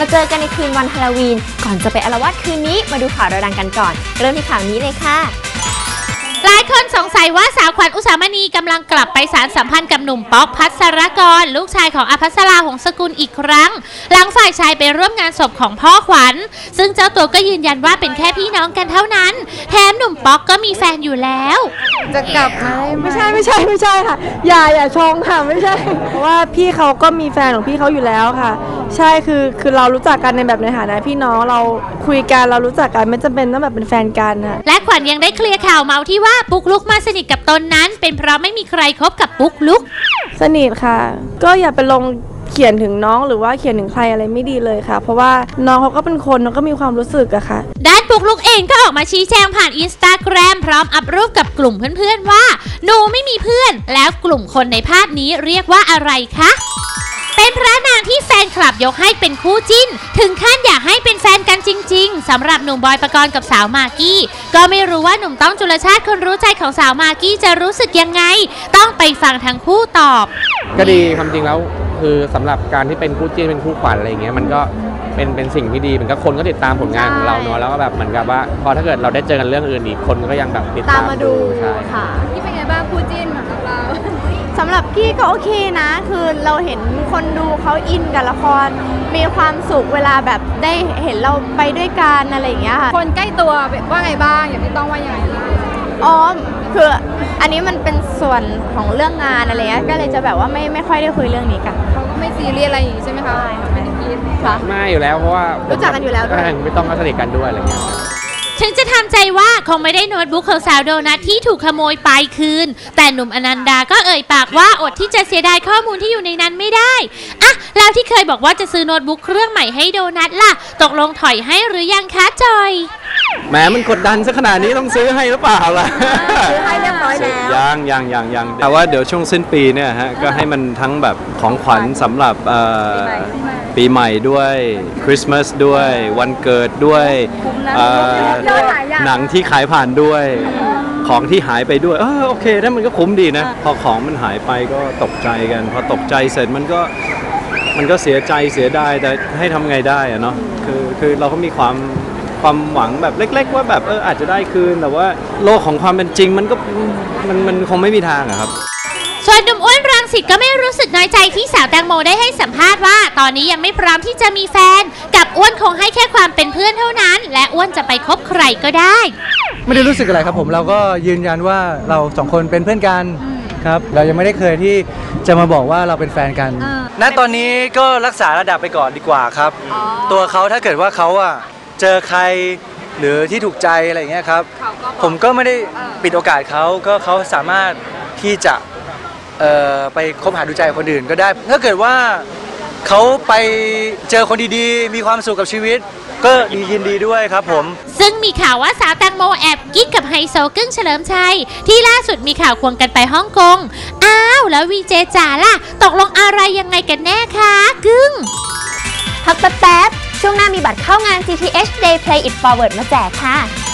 มาเจอกันในคืนวันฮาโลวีน ก่อนจะไปอารวาสคืนนี้มาดูข่าวราดังกันก่อน เริ่มที่ข่าวนี้เลยค่ะหลายคนสงสัยว่าสาวขวัญอุสามณีกำลังกลับไปสารสัมพันธ์กับหนุ่มป๊อกพัสรกร ลูกชายของอภัสราหงสกุลอีกครั้ง หลังฝ่ายชายไปร่วมงานศพของพ่อขวัญ ซึ่งเจ้าตัวก็ยืนยันว่าเป็นแค่พี่น้องกันเท่านั้น แถมหนุ่มป๊อกก็มีแฟนอยู่แล้ว จะกลับมาได้ไหมไม่ใช่ไม่ใช่ไม่ใช่ค่ะ อย่าอย่าชงค่ะไม่ใช่ เพราะว่าพี่เขาก็มีแฟนของพี่เขาอยู่แล้วค่ะ ใช่คือคือเรารู้จักกันในแบบในฐานะพี่น้องเราคุยกันเรารู้จักกันไม่จำเป็นต้องแบบเป็นแฟนกันค่ะและขวัญยังได้เคลียร์ข่าวเมาที่ว่าปุ๊กลุกมาสนิทกับตนนั้น เป็นเพราะไม่มีใครคบกับปุ๊กลุก สนิทค่ะ ก็อย่าไปลง เขียนถึงน้องหรือว่าเขียนถึงใครอะไรไม่ดีเลยค่ะ เพราะว่าน้องเขาก็เป็นคนน้องก็มีความรู้สึกอะค่ะ ด้านปุกลุกเองก็ออกมาชี้แจงผ่านอินสตาแกรมพร้อมอัพรูปกับกลุ่มเพื่อนๆว่า หนูไม่มีเพื่อน แล้วกลุ่มคนในภาพนี้เรียกว่าอะไรคะเป็นพระนางที่แฟนคลับยกให้เป็นคู่จิ้น ถึงขั้นอยากให้เป็นแฟนกันจริง ๆสำหรับหนุ่มบอยปกรณ์กับสาวมากกี้ ก็ไม่รู้ว่าหนุ่มต้องจุลชาติคนรู้ใจของสาวมากกี้จะรู้สึกยังไง ต้องไปฟังทั้งคู่ตอบ ก็ดีความจริงแล้ว คือสำหรับการที่เป็นคู่จิ้นเป็นคู่ขวัญอะไรอย่างเงี้ยมันก็เป็นเป็นสิ่งที่ดีเหมือนกับคนก็ติดตามผลงานของเราเนาะแล้วก็แบบเหมือนกับว่าพอถ้าเกิดเราได้เจอกันเรื่องอื่นอีกคนก็ยังแบบติดตามดูใช่ค่ะพี่เป็นไงบ้างคู่จิ้นสำหรับเราสำหรับพี่ก็โอเคนะ คือเราเห็นคนดูเขาอินกับละครมีความสุขเวลาแบบได้เห็นเราไปด้วยกันอะไรอย่างเงี้ยค่ะคนใกล้ตัวว่าไงบ้างอย่างพี่ต้องว่ายังไงบ้างอ๋อ คืออันนี้มันเป็นส่วนของเรื่องงานอะไรเงี้ยก็เลยจะแบบว่าไม่ไม่ค่อยได้คุยเรื่องนี้กัน เขาก็ไม่ซีเรียสอะไรอย่างงี้ใช่ไหมคะไม่ได้คิดค่ะ ไม่อยู่แล้วเพราะว่ารู้รู้จักกันอยู่แล้วด้วย ไม่ต้องก็สนิทกันด้วยอะไรเงี้ย ถึงจะทำใจว่าคงไม่ได้โน้ตบุ๊กของสาวโดนัทที่ถูกขโมยไปคืน แต่หนุ่มอนันดาก็เอ่ยปากว่าอดที่จะเสียดายข้อมูลที่อยู่ในนั้นไม่ได้อะแล้วที่เคยบอกว่าจะซื้อโน้ตบุ๊กเครื่องใหม่ให้โดนัทล่ะ ตกลงถอยให้หรือยังคะจอย แหมมันกดดันซะขนาดนี้ต้องซื้อให้หรือเปล่าล่ะซื้อให้เรียบร้อยแล้ว ยังยังยังยังแต่ว่าเดี๋ยวช่วงสิ้นปีเนี่ยฮะก็ให้มันทั้งแบบของขวัญสำหรับเอ่อปีใหม่ด้วยคริสต์มาสด้วยวันเกิดด้วยเอ่อหนังที่ขายผ่านด้วย ของที่หายไปด้วยเออโอเคนั่นมันก็คุ้มดีนะ พอของมันหายไปก็ตกใจกัน พอตกใจเสร็จมันก็มันก็เสียใจเสียดายแต่ให้ทำไงได้อะเนาะคือคือเราก็มีความ ความหวังแบบเล็ก ๆ ว่าแบบเอออาจจะได้คืน แต่ว่าโลกของความเป็นจริงมันก็มันมันคงไม่มีทางอะครับส่วนหนุ่มอ้วนรังสิตก็ไม่รู้สึกน้อยใจที่สาวแตงโมได้ให้สัมภาษณ์ว่า ตอนนี้ยังไม่พร้อมที่จะมีแฟน กับอ้วนคงให้แค่ความเป็นเพื่อนเท่านั้น และอ้วนจะไปคบใครก็ได้ ไม่ได้รู้สึกอะไรครับผมเราก็ยืนยันว่าเราสองคนเป็นเพื่อนกันครับเรายังไม่ได้เคยที่จะมาบอกว่าเราเป็นแฟนกัน ณตอนนี้ก็รักษาระดับไปก่อนดีกว่าครับ ตัวเขาถ้าเกิดว่าเขาอะ เจอใครหรือที่ถูกใจอะไรอย่างเงี้ยครับเขาก็บอกผมก็ไม่ได้ปิดโอกาสเขาก็เขาสามารถที่จะเอ่อไปคบหาดูใจกับคนอื่นก็ได้ถ้าเกิดว่าเขาไปเจอคนดีๆ มีความสุขกับชีวิต ก็ดียินดีด้วยครับผม ซึ่งมีข่าวว่าสาวแตงโมแอบกิ๊กกับไฮโซกึ้งเฉลิมชัย ที่ล่าสุดมีข่าวควงกันไปฮ่องกง อ้าว แล้ววีเจจ๋าล่ะ ตกลงอะไรยังไงกันแน่คะกึ้งพักแป๊บๆ ช่วงหน้ามีบัตรเข้างาน GTH Day Play It Forward มาแจกค่ะ